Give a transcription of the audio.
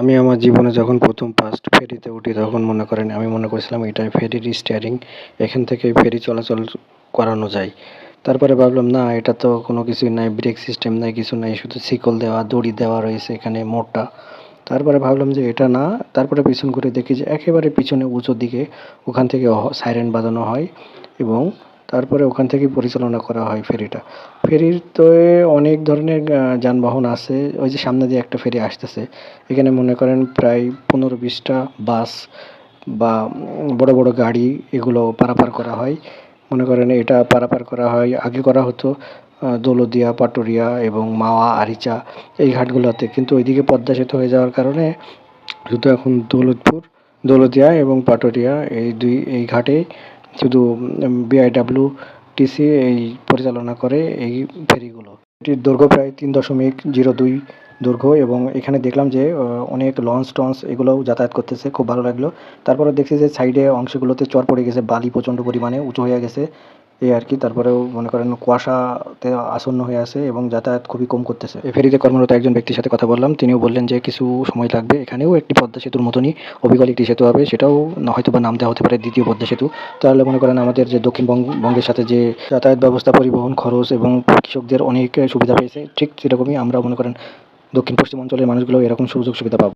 আমি আমার জীবনে যখন প্রথম ফার্স্ট ফেরিতে উঠি, তখন মনে করেন, আমি মনে করেছিলাম এটাই ফেরির স্টিয়ারিং এখান থেকে ফেরি চলাচল করানো যায়। তারপরে ভাবলাম, না, এটা তো কোনো কিছুই নাই ব্রেক সিস্টেম নাই, কিছু নাই, শুধু শিকল দেওয়া, দড়ি দেওয়া রয়েছে এখানে মোটা তারপরে ভাবলাম যে এটা না, তারপরে পিছন ঘুরে দেখি যে একেবারে পিছনে উঁচু দিকে ওখান থেকে সাইরেন বাজানো হয় এবং তারপরে ওখান থেকেই পরিচালনা করা হয় ফেরিটা। ফেরির তো অনেক ধরনের যানবাহন আছে। ওই যে সামনে দিয়ে একটা ফেরি আসতেছে। এখানে মনে করেন প্রায় পনেরো বিশটা বাস বা বড় বড় গাড়ি এগুলো পারাপার করা হয়। মনে করেন এটা পারাপার করা হয়। আগে করা হতো আহ, দৌলতদিয়া পাটুরিয়া এবং মাওয়া আরিচা এই ঘাটগুলোতে। কিন্তু ওইদিকে পদ্মা সেতু হয়ে যাওয়ার কারণে শুধু এখন দৌলতপুর দৌলতদিয়া এবং পাটুরিয়া এই দুই এই ঘাটে শুধু বিআইডাব্লিউ টিসি এই পরিচালনা করে এই ফেরিগুলো। এটির দৈর্ঘ্য প্রায় তিন দশমিক জিরো দুই দৈর্ঘ্য এবং এখানে দেখলাম যে অনেক লঞ্চ টঞ্চ এগুলোও যাতায়াত করতেছে, খুব ভালো লাগল। তারপরে দেখছি যে, সাইডে অংশগুলোতে চর পড়ে গেছে, বালি প্রচণ্ড পরিমাণে, উঁচু হয়ে গেছে। এই আর কি, তারপরেও মনে করেন কুয়াশাতে আসন্ন হয়ে আছে এবং যাতায়াত খুবই কম করতেছে। ফেরিতে কর্মরত একজন ব্যক্তির সাথে কথা বললাম, তিনিও বললেন যে কিছু সময় লাগবে এখানেও একটি পদ্মা সেতুর মতনই অবিকল একটি সেতু হবে, সেটাও হয়তো বা নাম দেওয়া হতে পারে দ্বিতীয় পদ্মা সেতু। তাহলে মনে করেন আমাদের যে দক্ষিণবঙ্গ বঙ্গের সাথে যে যাতায়াত ব্যবস্থা, পরিবহন খরচ এবং কৃষকদের অনেক সুবিধা পেয়েছে, ঠিক সেরকমই আমরা মনে করেন দক্ষিণ পশ্চিম অঞ্চলের মানুষগুলো এরকম সুযোগ সুবিধা পাবো।